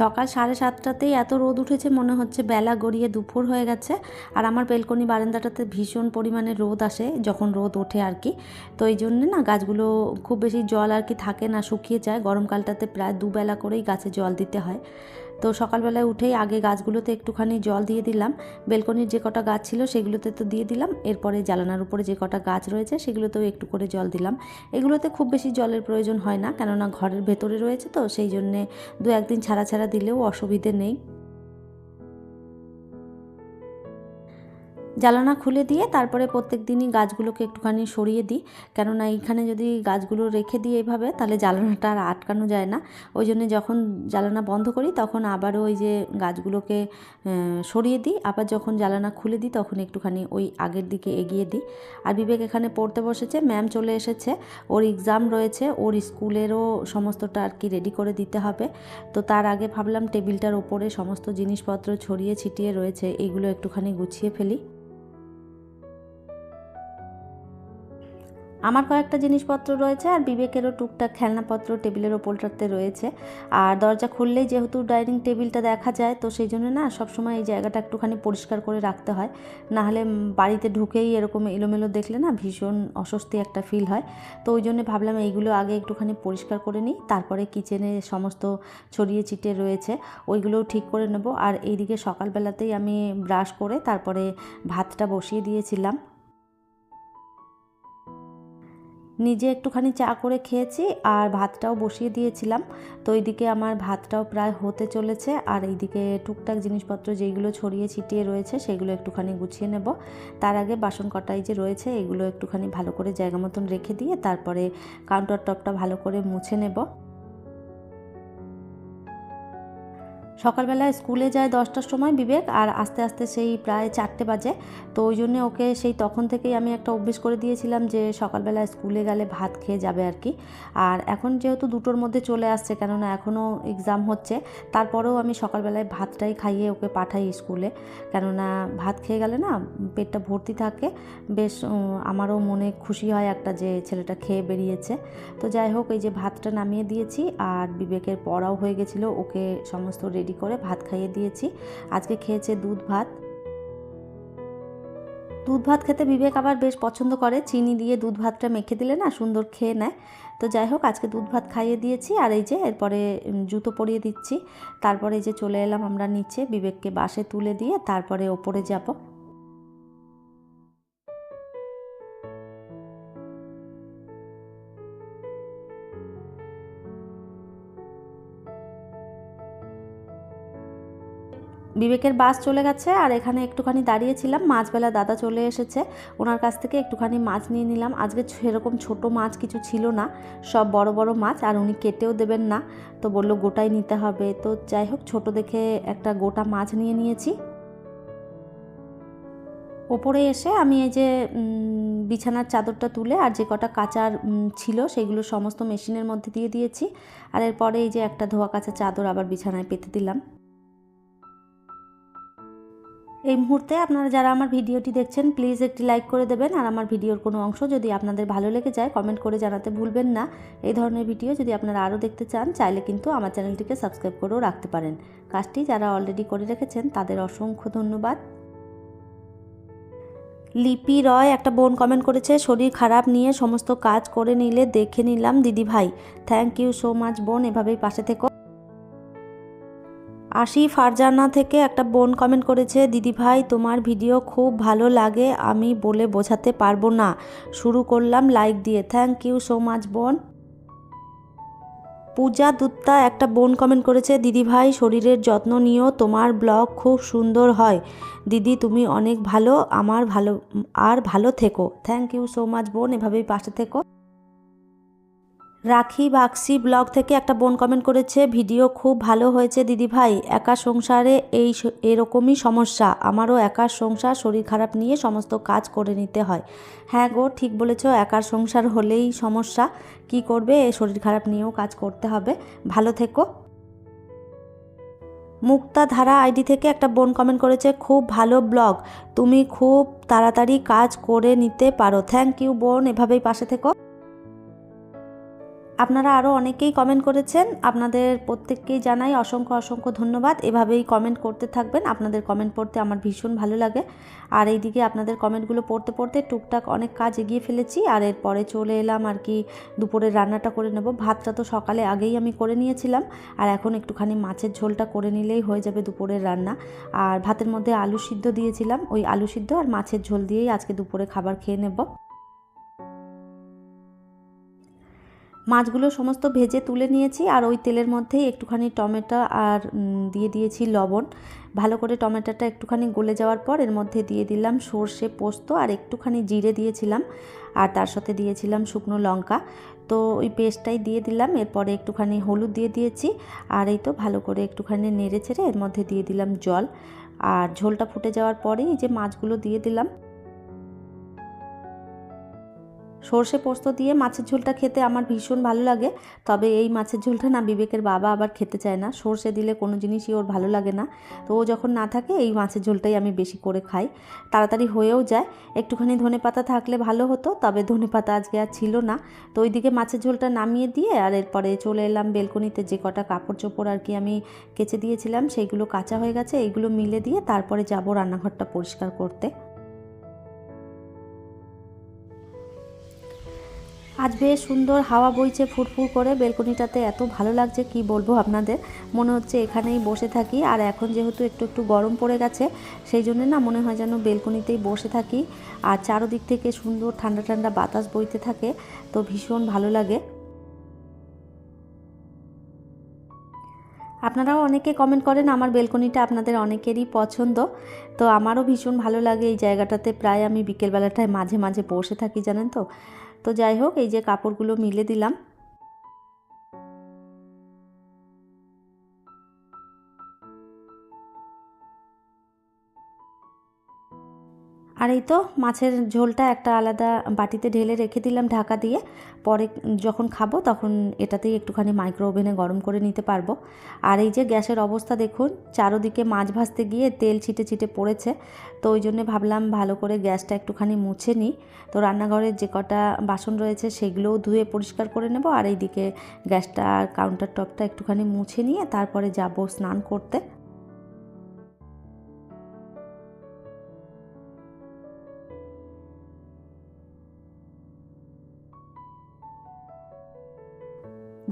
সকাল সাড়ে সাতটাতেই এত রোদ উঠেছে, মনে হচ্ছে বেলা গড়িয়ে দুপুর হয়ে গেছে। আর আমার বেলকনি বারান্দাটাতে ভীষণ পরিমাণে রোদ আসে, যখন রোদ ওঠে আর কি। তো এই জন্যে না গাছগুলো খুব বেশি জল আর কি থাকে না শুকিয়ে যায়। গরমকালটাতে প্রায় দুবেলা করেই গাছে জল দিতে হয়। তো সকালবেলায় উঠেই আগে গাছগুলোতে একটুখানি জল দিয়ে দিলাম। বেলকনির যে কটা গাছ ছিল সেগুলোতে তো দিয়ে দিলাম। এরপরে জ্বালানার উপরে যে কটা গাছ রয়েছে সেগুলোতেও একটু করে জল দিলাম। এগুলোতে খুব বেশি জলের প্রয়োজন হয় না, কেননা ঘরের ভেতরে রয়েছে তো, সেই জন্যে দু একদিন ছাড়া ছাড়া দিলেও অসুবিধে নেই। জ্বালানা খুলে দিয়ে তারপরে প্রত্যেক দিনই গাছগুলোকে একটুখানি সরিয়ে দিই। কেননা এইখানে যদি গাছগুলো রেখে দিই এইভাবে, তাহলে জ্বালানাটা আর আটকানো যায় না। ওই জন্য যখন জ্বালানা বন্ধ করি, তখন আবারও ওই যে গাছগুলোকে সরিয়ে দিই। আবার যখন জ্বালানা খুলে দিই, তখন একটুখানি ওই আগের দিকে এগিয়ে দিই। আর বিবেক এখানে পড়তে বসেছে, ম্যাম চলে এসেছে। ওর এক্সাম রয়েছে, ওর স্কুলেরও সমস্তটা আর কি রেডি করে দিতে হবে। তো তার আগে ভাবলাম টেবিলটার ওপরে সমস্ত জিনিসপত্র ছড়িয়ে ছিটিয়ে রয়েছে এইগুলো একটুখানি গুছিয়ে ফেলি। আমার কয়েকটা জিনিসপত্র রয়েছে আর বিবেকেরও টুকটাক খেলনাপত্র টেবিলের ওপরটাতে রয়েছে। আর দরজা খুললেই যেহেতু ডাইনিং টেবিলটা দেখা যায়, তো সেই জন্য না সবসময় এই জায়গাটা একটুখানি পরিষ্কার করে রাখতে হয়। নাহলে বাড়িতে ঢুকেই এরকম এলোমেলো দেখলে না ভীষণ অস্বস্তি একটা ফিল হয়। তো ওই জন্য ভাবলাম এইগুলো আগে একটুখানি পরিষ্কার করে নিই। তারপরে কিচেনে সমস্ত ছড়িয়ে ছিটিয়ে রয়েছে, ওইগুলোও ঠিক করে নেব। আর এইদিকে সকালবেলাতেই আমি ব্রাশ করে তারপরে ভাতটা বসিয়ে দিয়েছিলাম। নিজে একটুখানি চা করে খেয়েছি আর ভাতটাও বসিয়ে দিয়েছিলাম। তো এইদিকে আমার ভাতটাও প্রায় হতে চলেছে আর এইদিকে টুকটাক জিনিসপত্র যেগুলো ছড়িয়ে ছিটিয়ে রয়েছে সেগুলো একটুখানি গুছিয়ে নেব। তার আগে বাসন কটাই যে রয়েছে এগুলো একটুখানি ভালো করে জায়গা মতন রেখে দিয়ে তারপরে কাউন্টার টপটা ভালো করে মুছে নেব। সকালবেলা স্কুলে যায় দশটার সময় বিবেক, আর আস্তে আস্তে সেই প্রায় চারটে বাজে। তো ওই জন্যে ওকে সেই তখন থেকেই আমি একটা অভ্যেস করে দিয়েছিলাম যে সকালবেলা স্কুলে গেলে ভাত খেয়ে যাবে আর কি। আর এখন যেহেতু দুটোর মধ্যে চলে আসছে, কেননা এখনও এক্সাম হচ্ছে, তারপরেও আমি সকালবেলায় ভাতটাই খাইয়ে ওকে পাঠাই স্কুলে। কেননা ভাত খেয়ে গেলে না পেটটা ভর্তি থাকে। বেশ আমারও মনে খুশি হয় একটা যে ছেলেটা খেয়ে বেরিয়েছে। তো যাই হোক, এই যে ভাতটা নামিয়ে দিয়েছি, আর বিবেকের পড়াও হয়ে গেছিল, ওকে সমস্ত রেডি করে ভাত খাইয়ে দিয়েছি। আজকে খেয়েছে দুধ ভাত। দুধ ভাত খেতে বিবেক আবার বেশ পছন্দ করে। চিনি দিয়ে দুধ ভাতটা মেখে দিলে না সুন্দর খেয়ে নেয়। তো যাই হোক, আজকে দুধ ভাত খাইয়ে দিয়েছি। আর এই যে এরপরে জুতো পরিয়ে দিচ্ছি। তারপরে এই যে চলে এলাম আমরা নিচে বিবেককে বাসে তুলে দিয়ে, তারপরে ওপরে যাব। বিবেকের বাস চলে গেছে আর এখানে একটুখানি দাঁড়িয়েছিলাম। মাছবেলা দাদা চলে এসেছে। ওনার কাছ থেকে একটুখানি মাছ নিয়ে নিলাম। আজকে সেরকম ছোট মাছ কিছু ছিল না। সব বড় বড় মাছ আর উনি কেটেও দেবেন না। তো বলল গোটাই নিতে হবে। তো যাই হোক, ছোট দেখে একটা গোটা মাছ নিয়ে নিয়েছি। ওপরে এসে আমি এই যে বিছানার চাদরটা তুলে আর যে কটা কাচার ছিল সেগুলো সমস্ত মেশিনের মধ্যে দিয়ে দিয়েছি। আর এরপরে এই যে একটা ধোয়া কাচা চাদর আবার বিছানায় পেতে দিলাম। এই মুহূর্তে আপনারা যারা আমার ভিডিওটি দেখছেন প্লিজ একটি লাইক করে দেবেন। আর আমার ভিডিওর কোনো অংশ যদি আপনাদের ভালো লেগে যায় কমেন্ট করে জানাতে ভুলবেন না। এই ধরনের ভিডিও যদি আপনারা আরও দেখতে চান, চাইলে কিন্তু আমার চ্যানেলটিকে সাবস্ক্রাইব করেও রাখতে পারেন। কাজটি যারা অলরেডি করে রেখেছেন, তাদের অসংখ্য ধন্যবাদ। লিপি রয় একটা বোন কমেন্ট করেছে, শরীর খারাপ নিয়ে সমস্ত কাজ করে নিলে দেখে নিলাম দিদি ভাই থ্যাংক ইউ সো মাচ বোন। এভাবেই পাশে থেকো। আশি ফারজানা থেকে একটা বোন কমেন্ট করেছে, দিদি ভাই, তোমার ভিডিও খুব ভালো লাগে, আমি বলে বোঝাতে পারব না। শুরু করলাম লাইক দিয়ে। থ্যাংক ইউ সো মাচ বোন। পূজা দুত্তা একটা বোন কমেন্ট করেছে, দিদি ভাই, শরীরের যত্ন নিও, তোমার ব্লগ খুব সুন্দর হয়। দিদি, তুমি অনেক ভালো, আমার ভালো, আর ভালো থেকো। থ্যাংক ইউ সো মাচ বোন, এভাবেই পাশে থেকো। রাখি বাক্সি ব্লগ থেকে একটা বোন কমেন্ট করেছে, ভিডিও খুব ভালো হয়েছে দিদি ভাই, একা সংসারে এই এরকমই সমস্যা। আমারও একার সংসার, শরীর খারাপ নিয়ে সমস্ত কাজ করে নিতে হয়। হ্যাঁ গো, ঠিক বলেছ, একার সংসার হলেই সমস্যা। কি করবে? শরীর খারাপ নিয়েও কাজ করতে হবে। ভালো থেকো। মুক্তা ধারা আইডি থেকে একটা বোন কমেন্ট করেছে, খুব ভালো ব্লগ। তুমি খুব তাড়াতাড়ি কাজ করে নিতে পারো। থ্যাংক ইউ বোন, এভাবেই পাশে থেকো। আপনারা আরও অনেকেই কমেন্ট করেছেন। আপনাদের প্রত্যেককেই জানাই অসংখ্য অসংখ্য ধন্যবাদ। এভাবেই কমেন্ট করতে থাকবেন। আপনাদের কমেন্ট পড়তে আমার ভীষণ ভালো লাগে। আর এইদিকে আপনাদের কমেন্টগুলো পড়তে পড়তে টুকটাক অনেক কাজ এগিয়ে ফেলেছি। আর এরপরে চলে এলাম আর কি দুপুরের রান্নাটা করে নেব। ভাতটা তো সকালে আগেই আমি করে নিয়েছিলাম। আর এখন একটুখানি মাছের ঝোলটা করে নিলেই হয়ে যাবে দুপুরের রান্না। আর ভাতের মধ্যে আলু সিদ্ধ দিয়েছিলাম। ওই আলু সিদ্ধ আর মাছের ঝোল দিয়েই আজকে দুপুরে খাবার খেয়ে নেব। মাছগুলো সমস্ত ভেজে তুলে নিয়েছি আর ওই তেলের মধ্যেই একটুখানি টমেটো আর দিয়ে দিয়েছি লবণ। ভালো করে টমেটোটা একটুখানি গলে যাওয়ার পর এর মধ্যে দিয়ে দিলাম সর্ষে পোস্ত আর একটুখানি জিরে দিয়েছিলাম। আর তার সাথে দিয়েছিলাম শুকনো লঙ্কা। তো ওই পেস্টটাই দিয়ে দিলাম। এরপরে একটুখানি হলুদ দিয়ে দিয়েছি। আর এই তো ভালো করে একটুখানি নেড়ে ছেড়ে এর মধ্যে দিয়ে দিলাম জল। আর ঝোলটা ফুটে যাওয়ার পরেই যে মাছগুলো দিয়ে দিলাম। সর্ষে পোস্ত দিয়ে মাছের ঝোলটা খেতে আমার ভীষণ ভালো লাগে। তবে এই মাছের ঝোলটা না বিবেকের বাবা আবার খেতে চায় না। সর্ষে দিলে কোনো জিনিসই ওর ভালো লাগে না। তো ও যখন না থাকে, এই মাছের ঝোলটাই আমি বেশি করে খাই। তাড়াতাড়ি হয়েও যায়। একটুখানি ধনে পাতা থাকলে ভালো হতো, তবে ধনে পাতা আজকে আর ছিল না। তো ওইদিকে মাছের ঝোলটা নামিয়ে দিয়ে আর এরপরে চলে এলাম বেলকনিতে। যে কটা কাপড় চোপড় আর কি আমি কেচে দিয়েছিলাম, সেইগুলো কাঁচা হয়ে গেছে। এইগুলো মিলে দিয়ে তারপরে যাব রান্নাঘরটা পরিষ্কার করতে। আজ বেশ সুন্দর হাওয়া বইছে ফুরফুর করে। বেলকনিটাতে এত ভালো লাগছে, কি বলব আপনাদের? মনে হচ্ছে এখানেই বসে থাকি। আর এখন যেহেতু একটু একটু গরম পড়ে গেছে, সেই জন্য না মনে হয় যেন বেলকনিতেই বসে থাকি। আর চারোদিক থেকে সুন্দর ঠান্ডা ঠান্ডা বাতাস বইতে থাকে, তো ভীষণ ভালো লাগে। আপনারাও অনেকে কমেন্ট করেন, আমার বেলকনিটা আপনাদের অনেকেরই পছন্দ। তো আমারও ভীষণ ভালো লাগে এই জায়গাটাতে। প্রায় আমি বিকেলবেলাটায় মাঝে মাঝে বসে থাকি, জানেন তো? তো যাই হোক এই যে কাপড়গুলো মিলে দিলাম। আর এই তো মাছের ঝোলটা একটা আলাদা বাটিতে ঢেলে রেখে দিলাম ঢাকা দিয়ে। পরে যখন খাব তখন এটাতেই একটুখানি মাইক্রো ওভেনে গরম করে নিতে পারব। আর এই যে গ্যাসের অবস্থা দেখুন, চারোদিকে মাছ ভাজতে গিয়ে তেল ছিটে ছিটে পড়েছে। তো ওই জন্যে ভাবলাম ভালো করে গ্যাসটা একটুখানি মুছে নিই। তো রান্নাঘরের যে কটা বাসন রয়েছে সেগুলোও ধুয়ে পরিষ্কার করে নেব। আর এইদিকে গ্যাসটা কাউন্টার টপটা একটুখানি মুছে নিয়ে তারপরে যাব স্নান করতে।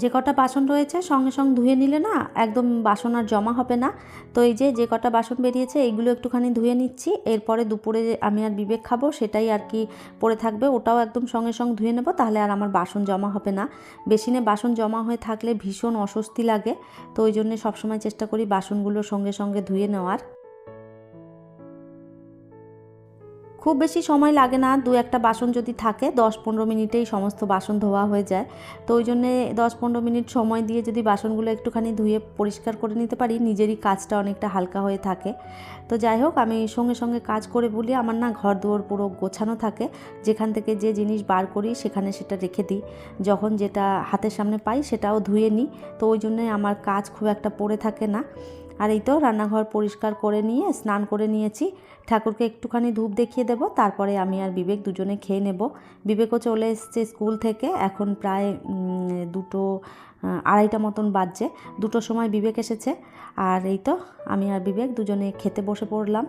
যে কটা বাসন রয়েছে সঙ্গে সঙ্গে ধুয়ে নিলে না একদম বাসন আর জমা হবে না। তো এই যে যে কটা বাসন বেরিয়েছে এইগুলো একটুখানি ধুয়ে নিচ্ছি। এরপরে দুপুরে আমি আর বিবেক খাব সেটাই আর কি পড়ে থাকবে। ওটাও একদম সঙ্গে সঙ্গে ধুয়ে নেব, তাহলে আর আমার বাসন জমা হবে না। বেসিনে বাসন জমা হয়ে থাকলে ভীষণ অস্বস্তি লাগে। তো ওই জন্যে সবসময় চেষ্টা করি বাসনগুলো সঙ্গে সঙ্গে ধুয়ে নেওয়ার। খুব বেশি সময় লাগে না, দু একটা বাসন যদি থাকে, দশ পনেরো মিনিটেই সমস্ত বাসন ধোয়া হয়ে যায়। তো ওই জন্যে দশ পনেরো মিনিট সময় দিয়ে যদি বাসনগুলো একটুখানি ধুয়ে পরিষ্কার করে নিতে পারি, নিজেরই কাজটা অনেকটা হালকা হয়ে থাকে। তো যাই হোক, আমি সঙ্গে সঙ্গে কাজ করে বলি, আমার না ঘর দুয়ার পুরো গোছানো থাকে। যেখান থেকে যে জিনিস বার করি, সেখানে সেটা রেখে দিই। যখন যেটা হাতের সামনে পাই, সেটাও ধুয়ে নিই। তো ওই জন্যে আমার কাজ খুব একটা পড়ে থাকে না। আর এই তো রান্নাঘর পরিষ্কার করে নিয়ে, স্নান করে নিয়েছি। ঠাকুরকে একটুখানি ধূপ দেখিয়ে দেব, তারপরে আমি আর বিবেক দুজনে খেয়ে নেব। বিবেকও চলে এসছে স্কুল থেকে, এখন প্রায় দুটো আড়াইটা মতন বাজছে, দুটোর সময় বিবেক এসেছে। আর এই তো আমি আর বিবেক দুজনে খেতে বসে পড়লাম।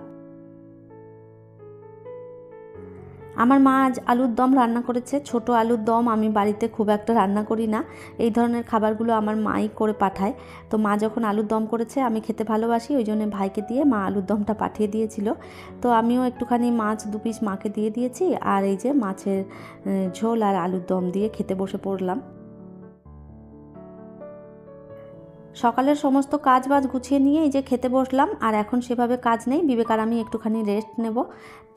আমার মা আজ আলুর দম রান্না করেছে। ছোট আলুর দম আমি বাড়িতে খুব একটা রান্না করি না। এই ধরনের খাবারগুলো আমার মাই করে পাঠায়। তো মা যখন আলুর দম করেছে, আমি খেতে ভালোবাসি, ওই জন্য ভাইকে দিয়ে মা আলুর দমটা পাঠিয়ে দিয়েছিল। তো আমিও একটুখানি মাছ দু পিস মাকে দিয়ে দিয়েছি, আর এই যে মাছের ঝোল আর আলুর দম দিয়ে খেতে বসে পড়লাম। সকালের সমস্ত কাজ বাজ গুছিয়ে নিয়ে এই যে খেতে বসলাম, আর এখন সেভাবে কাজ নেই। বিবেক আর আমি একটুখানি রেস্ট নেব।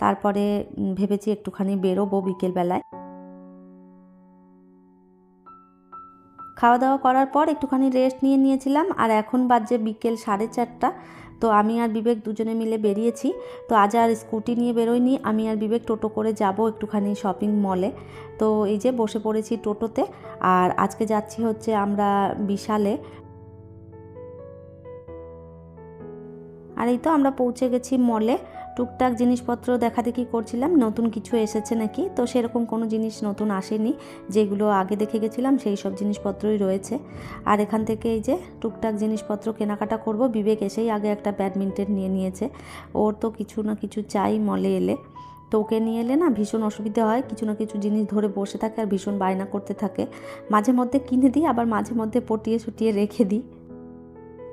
তারপরে ভেবেছি একটুখানি বেরোবো বিকেলবেলায় খাওয়া দাওয়া করার পর একটুখানি রেস্ট নিয়ে নিয়েছিলাম, আর এখন বাজে বিকেল সাড়ে চারটা। তো আমি আর বিবেক দুজনে মিলে বেরিয়েছি। তো আজ আর স্কুটি নিয়ে বেরোয়নি। আমি আর বিবেক টোটো করে যাব একটুখানি শপিং মলে তো এই যে বসে পড়েছি টোটোতে, আর আজকে যাচ্ছি হচ্ছে আমরা বিশালে। আর এই তো আমরা পৌঁছে গেছি মলে টুকটাক জিনিসপত্র দেখা দেখি করছিলাম, নতুন কিছু এসেছে নাকি? তো সেরকম কোনো জিনিস নতুন আসেনি, যেগুলো আগে দেখে গেছিলাম সেই সব জিনিসপত্রই রয়েছে। আর এখান থেকে এই যে টুকটাক জিনিসপত্র কেনাকাটা করব, বিবেক এসেই আগে একটা ব্যাডমিন্টন নিয়ে নিয়েছে। ওর তো কিছু না কিছু চাই মলে এলে। তো ওকে নিয়ে এলে না ভীষণ অসুবিধে হয়, কিছু না কিছু জিনিস ধরে বসে থাকে আর ভীষণ বায়না করতে থাকে। মাঝে মধ্যে কিনে দিই, আবার মাঝে মধ্যে পটিয়ে ছুটিয়ে রেখে দিই।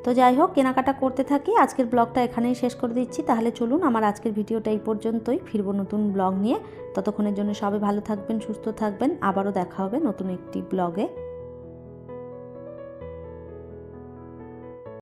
তো যাই হোক, কেনাকাটা করতে থাকি। আজকের ব্লগটা এখানেই শেষ করে দিচ্ছি। তাহলে চলুন আমার আজকের ভিডিওটা এই পর্যন্তই। ফিরবো নতুন ব্লগ নিয়ে। ততক্ষণের জন্য সবাই ভালো থাকবেন, সুস্থ থাকবেন। আবারও দেখা হবে নতুন একটি ব্লগে।